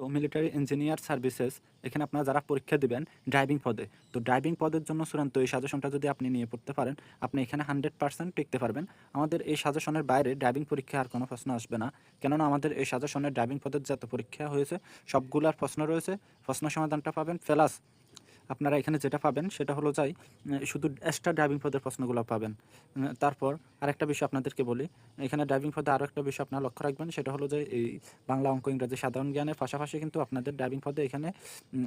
তো military engineer services এখানে আপনারা যারা পরীক্ষা দিবেন ড্রাইভিং পদে, তো ড্রাইভিং পদের জন্য চূড়ান্ত এই সাজেশনটা যদি আপনি নিয়ে পড়তে পারেন, আপনি এখানে হান্ড্রেড পার্সেন্ট টিকতে পারবেন। আমাদের এই সাজেশনের বাইরে ড্রাইভিং পরীক্ষা আর কোনো প্রশ্ন আসবে না। কেননা আমাদের এই সাজেশনের ড্রাইভিং পদের যত পরীক্ষা হয়েছে, সবগুলার প্রশ্ন রয়েছে। প্রশ্ন সমাধানটা পাবেন প্লাস আপনারা এখানে যেটা পাবেন সেটা হলো যাই শুধু এক্সট্রা ড্রাইভিং পদের প্রশ্নগুলো পাবেন। তারপর আরেকটা বিষয় আপনাদেরকে বলি, এখানে ড্রাইভিং পদে আরও একটা বিষয় আপনারা লক্ষ্য রাখবেন, সেটা হলো যে এই বাংলা অঙ্ক ইংরাজি সাধারণ জ্ঞানের পাশাপাশি কিন্তু আপনাদের ড্রাইভিং পদে এখানে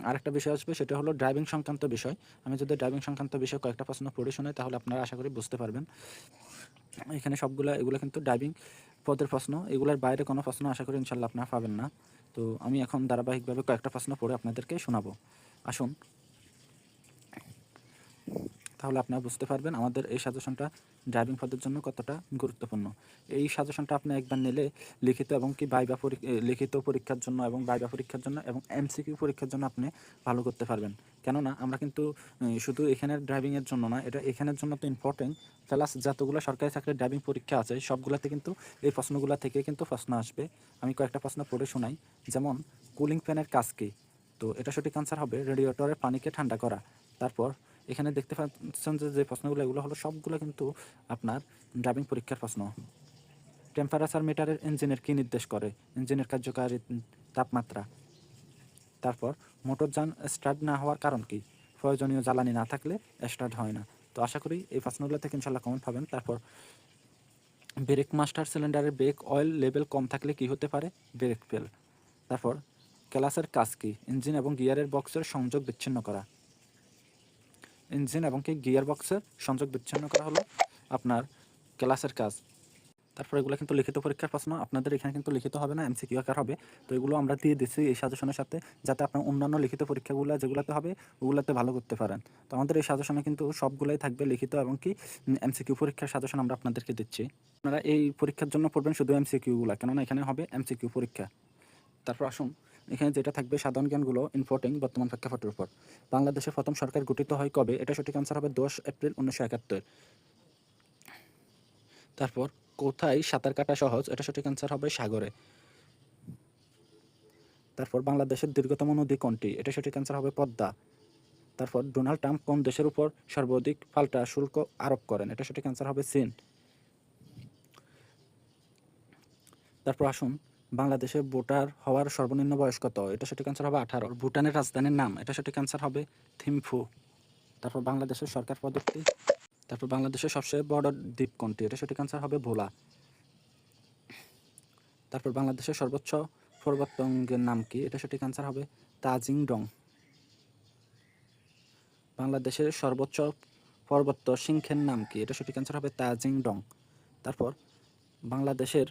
আরেকটা বিষয় আসবে, সেটা হলো ড্রাইভিং সংক্রান্ত বিষয়। আমি যদি ড্রাইভিং সংক্রান্ত বিষয়ে কয়েকটা প্রশ্ন পড়ে শোনাই তাহলে আপনারা আশা করি বুঝতে পারবেন। এখানে সবগুলো, এগুলো কিন্তু ড্রাইভিং পদের প্রশ্ন, এগুলোর বাইরে কোনো প্রশ্ন আশা করি ইনশাল্লাহ আপনারা পাবেন না। তো আমি এখন ধারাবাহিকভাবে কয়েকটা প্রশ্ন পড়ে আপনাদেরকে শোনাবো। আসুন। তাহলে আপনারা বুঝতে পারবেন আমাদের এই সাজেশনটা ড্রাইভিং পদের জন্য কতটা গুরুত্বপূর্ণ। এই সাজেশনটা আপনি একবার নিলে লিখিত এবং কি বাইবা লিখিত পরীক্ষার জন্য এবং বাইবা পরীক্ষার জন্য এবং এমসিকিউ পরীক্ষার জন্য আপনি ভালো করতে পারবেন। কেননা আমরা কিন্তু শুধু এখানের ড্রাইভিংয়ের জন্য না, এটা এখানের জন্য তো ইম্পর্টেন্ট প্লাস যতগুলো সরকারি চাকরির ড্রাইভিং পরীক্ষা আছে, সবগুলোতে কিন্তু এই প্রশ্নগুলো থেকে কিন্তু প্রশ্ন আসবে। আমি কয়েকটা প্রশ্ন পড়ে শোনাই। যেমন কুলিং ফ্যানের কাজ কী? তো এটা সঠিক আনসার হবে রেডিয়েটরের পানিকে ঠান্ডা করা। তারপর এখানে দেখতে পাচ্ছেন যে যে প্রশ্নগুলো, এগুলো হলো সবগুলো কিন্তু আপনার ড্রাইভিং পরীক্ষার প্রশ্ন। টেম্পারেচার মিটারের ইঞ্জিনের কী নির্দেশ করে? ইঞ্জিনের কার্যকারী তাপমাত্রা। তারপর মোটরযান স্টার্ট না হওয়ার কারণ কি? প্রয়োজনীয় জ্বালানি না থাকলে স্টার্ট হয় না। তো আশা করি এই প্রশ্নগুলো থেকে ইনশাল্লাহ কমেন্ট পাবেন। তারপর ব্রেক মাস্টার সিলিন্ডারের ব্রেক অয়েল লেভেল কম থাকলে কি হতে পারে? ব্রেক ফেল তারপর ক্লাসের কাজ কি? ইঞ্জিন এবং গিয়ারের বক্সের সংযোগ বিচ্ছিন্ন করা। ইঞ্জিন এবং কি গিয়ার বক্সের সংযোগ বিচ্ছিন্ন করা হলো আপনার ক্লাসের কাজ। তারপর এগুলো কিন্তু লিখিত পরীক্ষার প্রশ্ন, আপনাদের এখানে কিন্তু লিখিত হবে না এমসিকিউ আকার হবে। তো এগুলো আমরা দিয়ে দিচ্ছি এই সাজেশনের সাথে, যাতে আপনার অন্যান্য লিখিত পরীক্ষাগুলো যেগুলোতে হবে, ওগুলোতে ভালো করতে পারেন। তো আমাদের এই সাজেশনে কিন্তু সবগুলোই থাকবে লিখিত এবং কি এমসিকিউ পরীক্ষার সাজেশন আমরা আপনাদেরকে দিচ্ছি। আপনারা এই পরীক্ষার জন্য পড়বেন শুধু এমসিকিউগুলো কেননা এখানে হবে এমসিকিউ পরীক্ষা। তারপর আসুন এখানে যেটা থাকবে সাধারণ জ্ঞানগুলো ইম্পর্টিং বর্তমান প্রেক্ষাপটের উপর। বাংলাদেশের প্রথম সরকার গঠিত হয় কবে? এটা সঠিক আনসার হবে দশ এপ্রিল উনিশশো একাত্তর। তারপর, কোথায় সাঁতার কাটা সহজ? এটা সঠিক আনসার হবে সাগরে। তারপর, বাংলাদেশের দীর্ঘতম নদী কোনটি? এটা সঠিক আনসার হবে পদ্মা। তারপর, ডোনাল্ড ট্রাম্প কোন দেশের উপর সর্বাধিক পাল্টা শুল্ক আরোপ করেন? এটা সঠিক আনসার হবে চীন। তারপর আসুন বাংলাদেশে ভোটার হওয়ার সর্বনিম্ন বয়স কত? এটা সঠিক আনসার হবে আঠারো। ভুটানের রাজধানীর নাম, এটা সঠিক আনসার হবে থিম্ফু। তারপর বাংলাদেশের সরকার পদ্ধতি, তারপর বাংলাদেশের সবচেয়ে বড় দ্বীপ কোনটি? এটা সঠিক আনসার হবে ভোলা। তারপর বাংলাদেশের সর্বোচ্চ পর্বতঙ্গের নাম কি? এটা সঠিক আনসার হবে তাজিং ডং বাংলাদেশের সর্বোচ্চ পর্বত সিংহের নাম কি? এটা সঠিক আনসার হবে তাজিং ডং তারপর বাংলাদেশের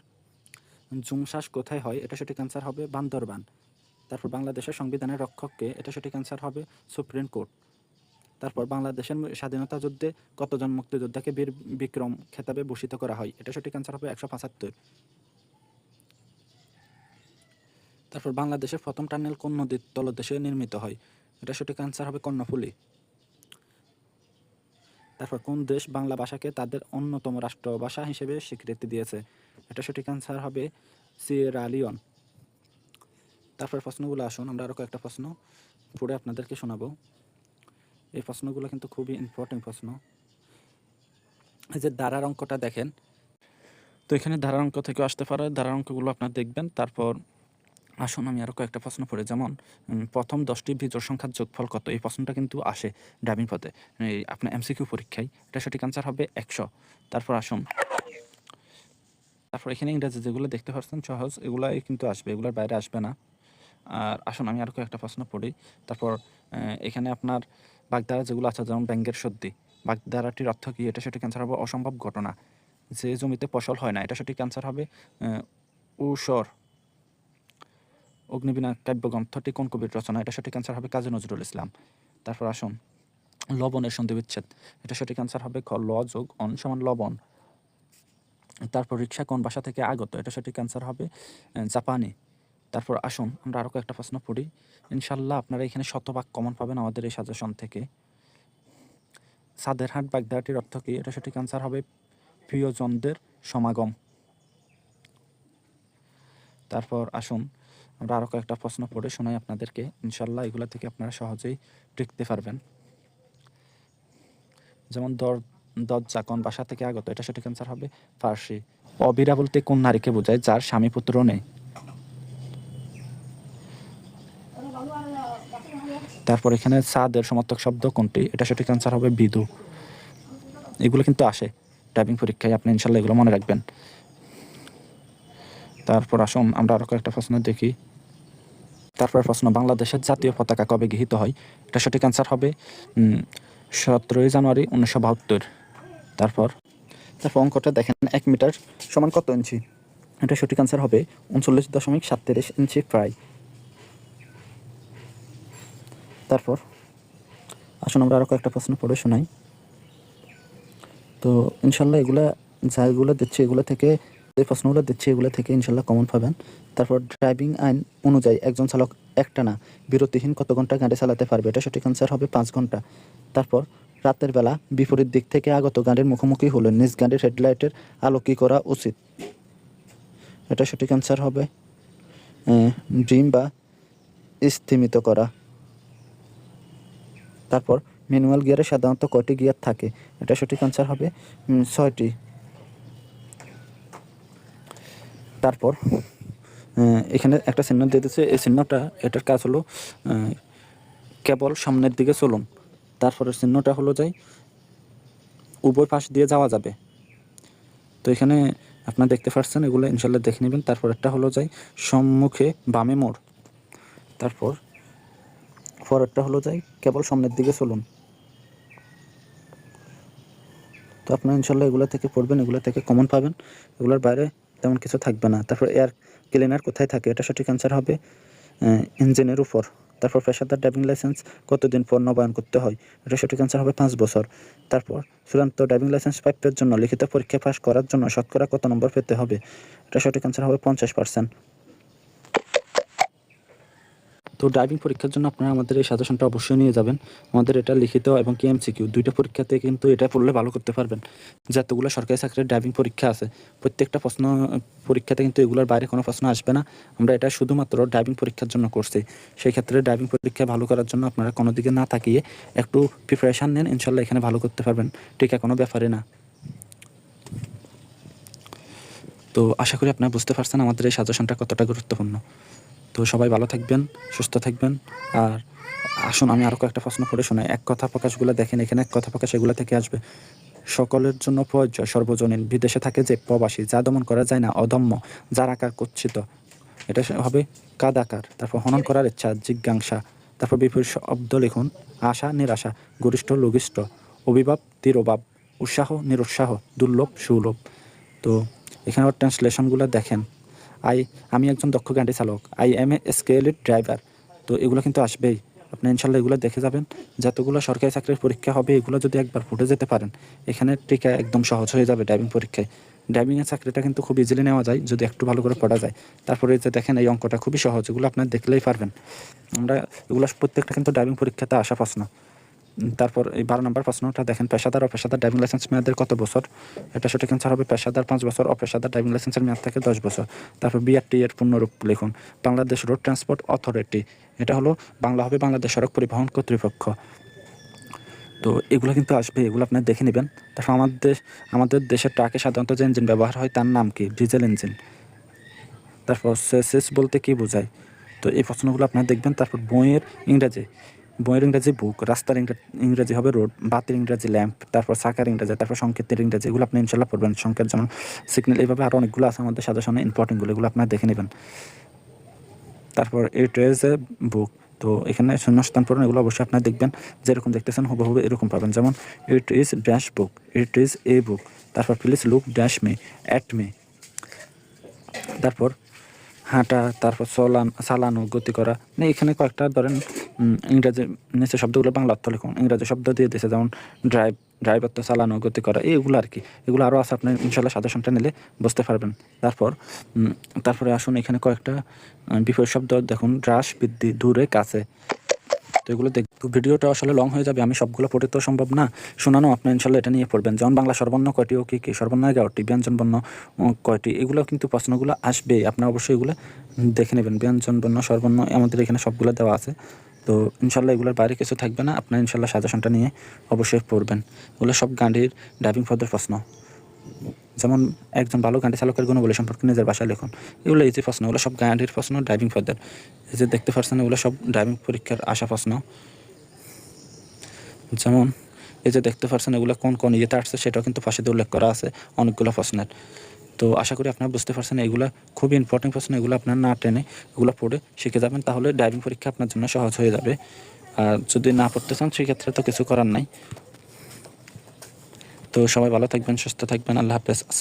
জুমশ্বাস কোথায় হয়, এটা সঠিক আনসার হবে বান্দরবান। তারপর বাংলাদেশের সংবিধানের রক্ষককে এটা সঠিক আনসার হবে সুপ্রিম কোর্ট। তারপর বাংলাদেশের স্বাধীনতা যুদ্ধে কতজন মুক্তিযোদ্ধাকে বীর বিক্রম খেতাবে ভূষিত করা হয়, এটা সঠিক আনসার হবে একশো পঁচাত্তর। তারপর বাংলাদেশের প্রথম টানেল কোন নদীর তলদেশে নির্মিত হয়, এটা সঠিক আনসার হবে কর্ণফুলী। তারপর কোন দেশ বাংলা ভাষাকে তাদের অন্যতম রাষ্ট্রভাষা হিসেবে স্বীকৃতি দিয়েছে এটা সঠিক আনসার হবে সিয়েরালিয়ন তারপর প্রশ্নগুলো আসুন, আমরা আরও কয়েকটা প্রশ্ন পড়ে আপনাদেরকে শোনাবো। এই প্রশ্নগুলো কিন্তু খুবই ইম্পর্টেন্ট প্রশ্ন। এই যে দ্বারার অঙ্কটা দেখেন। তো এখানে ধারার অঙ্ক থেকে আসতে পারে, ধারার অঙ্কগুলো আপনারা দেখবেন। তারপর আসুন, আমি আরও কয়েকটা প্রশ্ন পড়ি। যেমন প্রথম দশটি বিজোড় সংখ্যার যোগফল কত? এই প্রশ্নটা কিন্তু আসে ড্রাইভিং পথে আপনার এমসিকিউ পরীক্ষায়। এটা সঠিক আনসার হবে একশো। তারপর আসুন তারপর এখানে ইংরেজি যেগুলো দেখতে পাচ্ছেন সহজ, এগুলাই কিন্তু আসবে, এগুলোর বাইরে আসবে না। আর আসুন, আমি আরও কয়েকটা প্রশ্ন পড়ি। তারপর এখানে আপনার বাগধারা যেগুলো আছে, যেমন ব্যাঙ্গের সর্দি বাগধারাটির অর্থ কী? এটা সঠিক অ্যান্সার হবে অসম্ভব ঘটনা। যে জমিতে ফসল হয় না, এটা সঠিক ক্যান্সার হবে ঊষর অগ্নিবীণা কাব্যগ্রন্থটি কোন কবির রচনা? এটা সঠিক ক্যান্সার হবে কাজী নজরুল ইসলাম। তারপর আসুন, লবণের সন্ধি বিচ্ছেদ। এটা সঠিক অ্যান্সার হবে খ, ল যোগ অন সমান লবণ। তারপর রিক্সা কোন বাসা থেকে আগত? এটা সঠিক অ্যান্সার হবে জাপানি। তারপর আসুন, আমরা আরও কয়েকটা প্রশ্ন পড়ি। ইনশাল্লাহ আপনারা এখানে শতভাগ কমন পাবেন আমাদের এই সাজেশন থেকে। সাদেরহাট বাগদাটির অর্থ কী? এটা সঠিক অ্যান্সার হবে, প্রিয়জনদের সমাগম। তারপর আসুন, আমরা আরও কয়েকটা প্রশ্ন পড়ে শোনাই আপনাদেরকে। ইনশাল্লাহ এগুলো থেকে আপনারা সহজেই টিকতে পারবেন। যেমন দর দরজা কোন বাসা থেকে আগত? এটা সঠিক অ্যান্সার হবে ফার্সি। অবিরা বলতে কোন নারীকে বোঝায়, যার স্বামী পুত্র নেই। তারপর এখানে সাদের সমর্থক শব্দ কোনটি? এটা সঠিক অ্যান্সার হবে বিদু। এগুলো কিন্তু আসে। টাইপিং পরীক্ষায় আপনি ইনশাল্লাহ এগুলো মনে রাখবেন। তারপর আসুন, আমরা আরও কয়েকটা প্রশ্ন দেখি। তারপর প্রশ্ন, বাংলাদেশের জাতীয় পতাকা কবে গৃহীত হয়? এটা সঠিক অ্যান্সার হবে সতেরোই জানুয়ারি উনিশশো বাহাত্তর। তারপর তারপর অঙ্কটা দেখেন এক মিটার সমান কত ইঞ্চি? এটা সঠিক অ্যান্সার হবে উনচল্লিশ দশমিক সাতত্রিশ ইঞ্চি প্রায় তারপর, আসুন আমরা আরও কয়েকটা প্রশ্ন পড়ে শোনাই। তো ইনশাল্লাহ এগুলা যাগুলো দিচ্ছে এগুলো থেকে, যে প্রশ্নগুলো দিচ্ছে এগুলো থেকে ইনশাল্লাহ কমন পাবেন। তারপর ড্রাইভিং আইন অনুযায়ী একজন চালক একটানা বিরতিহীন কত ঘণ্টা গাড়ি চালাতে পারবে? এটা সঠিক অ্যান্সার হবে পাঁচ ঘণ্টা। তারপর রাতের বেলা বিপরীত দিক থেকে আগত গাড়ির মুখোমুখি হলে নিজ গাড়ির হেডলাইটের আলো কী করা উচিত? এটা সঠিক অ্যান্সার হবে ড্রিম বা স্থিমিত করা। তারপর ম্যানুয়াল গিয়ারে সাধারণত কয়টি গিয়ার থাকে? এটা সঠিক অ্যান্সার হবে ছয়টি। তারপর এখানে একটা চিহ্ন দিয়ে দিচ্ছে এই চিহ্নটা, এটার কাজ হলো কেবল সামনের দিকে চলুন। তারপরের চিহ্নটা হলো যাই উভয় পাশ দিয়ে যাওয়া যাবে। তো এখানে আপনারা দেখতে পাচ্ছেন এগুলো ইনশাল্লাহ দেখে নেবেন। তারপর একটা হলো যাই সম্মুখে বামে মোড়। তারপর পরেরটা হলো যাই কেবল সামনের দিকে চলুন। তো আপনারা ইনশাল্লাহ এগুলো থেকে পড়বেন, এগুলো থেকে কমন পাবেন। এগুলোর বাইরে তেমন কিছু থাকবে না। তারপর এয়ার ক্লিনার কোথায় থাকে? এটা সঠিক অ্যান্সার হবে ইঞ্জিনের উপর। তারপর পেশাদার ড্রাইভিং লাইসেন্স কতদিন পর নবায়ন করতে হয়? এটা সঠিক অ্যান্সার হবে পাঁচ বছর। তারপর চূড়ান্ত ড্রাইভিং লাইসেন্স প্রাপ্যের জন্য লিখিত পরীক্ষা পাস করার জন্য শতকরা কত নম্বর পেতে হবে? এটা সঠিক অ্যান্সার হবে পঞ্চাশ পার্সেন্ট তো ড্রাইভিং পরীক্ষার জন্য আপনারা আমাদের এই সাজেশনটা অবশ্যই নিয়ে যাবেন। আমাদের এটা লিখিত এবং কি এমসিকিউ দুইটা পরীক্ষাতে কিন্তু এটা পড়লে ভালো করতে পারবেন। যতগুলো সরকারি চাকরির ড্রাইভিং পরীক্ষা আছে, প্রত্যেকটা প্রশ্ন, পরীক্ষাতে কিন্তু এগুলোর বাইরে কোনো প্রশ্ন আসবে না। আমরা এটা শুধুমাত্র ড্রাইভিং পরীক্ষার জন্য করছি। সেই ক্ষেত্রে ড্রাইভিং পরীক্ষা ভালো করার জন্য আপনারা কোনো দিকে না তাকিয়ে একটু প্রিপারেশান নেন, ইনশাল্লাহ এখানে ভালো করতে পারবেন। টিকা কোনো ব্যাপারে না। তো আশা করি আপনারা বুঝতে পারছেন আমাদের এই সাজেশনটা কতটা গুরুত্বপূর্ণ। তো সবাই ভালো থাকবেন, সুস্থ থাকবেন। আর আসুন, আমি আরও কয়েকটা প্রশ্ন পড়ে শোনাই। এক কথা প্রকাশগুলো দেখেন, এখানে এক কথা প্রকাশ এগুলো থেকে আসবে। সকলের জন্য প্রয়োজ্য, সর্বজনীন। বিদেশে থাকে যে প্রবাসী, যা দমন করা যায় না, অদম্য। যার আকার কুচ্ছিত। এটা হবে কাদ আকার। তারপর হনন করার ইচ্ছা, জিজ্ঞাসা। তারপর বিপুল শব্দ লিখুন, আশা, নিরাশা, গরিষ্ঠ, লঘিষ্ঠ। অভিভাব, তিরোভাব, উৎসাহ, নিরুৎসাহ, দুর্লভ, সুলভ। তো এখানে ট্রান্সলেশনগুলো দেখেন। আই, আমি একজন দক্ষ গাড়ি চালক। I am a skilled driver. তো এগুলো কিন্তু আসবেই। আপনি ইনশাল্লাহ এগুলো দেখে যাবেন। যতগুলো সরকারি চাকরির পরীক্ষা হবে, এগুলো যদি একবার ফুটে যেতে পারেন, এখানে টিকা একদম সহজ হয়ে যাবে ড্রাইভিং পরীক্ষায়। ড্রাইভিংয়ের চাকরিটা কিন্তু খুব ইজিলি নেওয়া যায়, যদি একটু ভালো করে পড়া যায়। তারপরে যে দেখেন, এই অঙ্কটা খুবই সহজ, এগুলো আপনার দেখলেই পারবেন। আমরা এগুলো প্রত্যেকটা কিন্তু ড্রাইভিং পরীক্ষাতে আসা প্রশ্ন। তারপর এই বারো নম্বর প্রশ্নটা দেখেন, পেশাদার অপেশাদার ড্রাইভিং লাইসেন্স মেয়াদের কত বছর? এটা সঠিক অ্যান্সার হবে পেশাদার পাঁচ বছর অপেশাদার ড্রাইভিং লাইসেন্সের মেয়াদ থাকে দশ বছর। তারপর বিআরটি এর পূর্ণরূপ লিখুন। বাংলাদেশ রোড ট্রান্সপোর্ট অথরিটি এটা হলো বাংলা হবে বাংলাদেশ সড়ক পরিবহন কর্তৃপক্ষ। তো এগুলো কিন্তু আসবে, এগুলো আপনার দেখে নেবেন। তারপর আমাদের আমাদের দেশের ট্রাকে সাধারণত যে ইঞ্জিন ব্যবহার হয়, তার নাম কি? ডিজেল ইঞ্জিন তারপর সেস বলতে কি বোঝায়? তো এই প্রশ্নগুলো আপনারা দেখবেন, তারপর বইয়ের ইংরাজি। বইয়ের ইংরাজি বুক রাস্তার ইংরাজি হবে রোড বাতির ইংরাজি ল্যাম্প তারপর সাকার ইংরাজি, তারপর সংকেতের ইংরাজি, এগুলো আপনি ইনশাল্লাহ পড়বেন। সংকেত যেমন সিগন্যাল এইভাবে আরও অনেকগুলো আছে আমাদের সাজেশনে ইম্পর্টেন্টগুলো এগুলো আপনারা দেখে নেবেন। তারপর ইট ইজ এ বুক তো এখানে শূন্যস্থান পূরণ এগুলো অবশ্যই আপনারা দেখবেন। যেরকম দেখতেছেন, হুবহু এরকম পাবেন। যেমন it is dash book it is a book তারপর please look dash may at may তারপর হাঁটা, তারপর চলান, চালানো, গতি করা। মানে এখানে কয়েকটা ধরেন ইংরাজি নিচে শব্দগুলো বাংলা অর্থ লিখুন। ইংরাজি শব্দ দিয়ে দিয়েছে যেমন ড্রাইভ ড্রাইভার তো চালানো, গতি করা এইগুলো আর কি। এগুলো আরও আছে, আপনি ইনশাল্লাহ সাজেশনটা নিলে বুঝতে পারবেন। তারপর তারপরে আসুন এখানে কয়েকটা বিপরীত শব্দ, দেখুন, হ্রাস, বৃদ্ধি, দূরে, কাছে। তো এগুলো দেখ ভিডিওটা আসলে লং হয়ে যাবে, আমি সবগুলো পড়ে তো সম্ভব না। শোনানো, আপনি ইনশাল্লাহ এটা নিয়ে পড়বেন। যেমন বাংলা সর্বর্ণ কয়টি, ও কী কী? সর্বর্ণ এগারোটি ব্যঞ্জন বর্ণ কয়টি? এগুলো কিন্তু প্রশ্নগুলো আসবে আপনার অবশ্যই এগুলো দেখে নেবেন। ব্যঞ্জন বর্ণ সর্বর্ণ, আমাদের এখানে সবগুলো দেওয়া আছে। তো ইনশাল্লাহ এগুলোর বাইরে কিছু থাকবে না। আপনার ইনশাল্লাহ সাজেশনটা নিয়ে অবশ্যই পড়বেন। এগুলো সব গাড়ির ড্রাইভিং পদের প্রশ্ন। যেমন একজন ভালো গাড়ি চালকের গুণবলী সম্পর্কে নিজের বাসায় লিখুন। এগুলো ইজি প্রশ্ন। এগুলো সব গাড়ির প্রশ্ন ড্রাইভিং পদের এই যে দেখতে পাচ্ছেন, এগুলো সব ড্রাইভিং পরীক্ষার আসা প্রশ্ন। যেমন এই যে দেখতে পাচ্ছেন, এগুলো কোন কোন ইয়েতে আসছে, সেটাও কিন্তু দিয়ে উল্লেখ করা আছে অনেকগুলো প্রশ্নের। তো আশা করি আপনারা বুঝতে পারছেন, এগুলো খুবই ইম্পর্টেন্ট প্রশ্ন এগুলো আপনার না টেনে এগুলো পড়ে শিখে যাবেন, তাহলে ড্রাইভিং পরীক্ষা আপনার জন্য সহজ হয়ে যাবে। আর যদি না পড়তে চান, সেক্ষেত্রে তো কিছু করার নাই। তো সবাই ভালো থাকবেন, সুস্থ থাকবেন, আল্লাহ হাফেজ। আসসালাম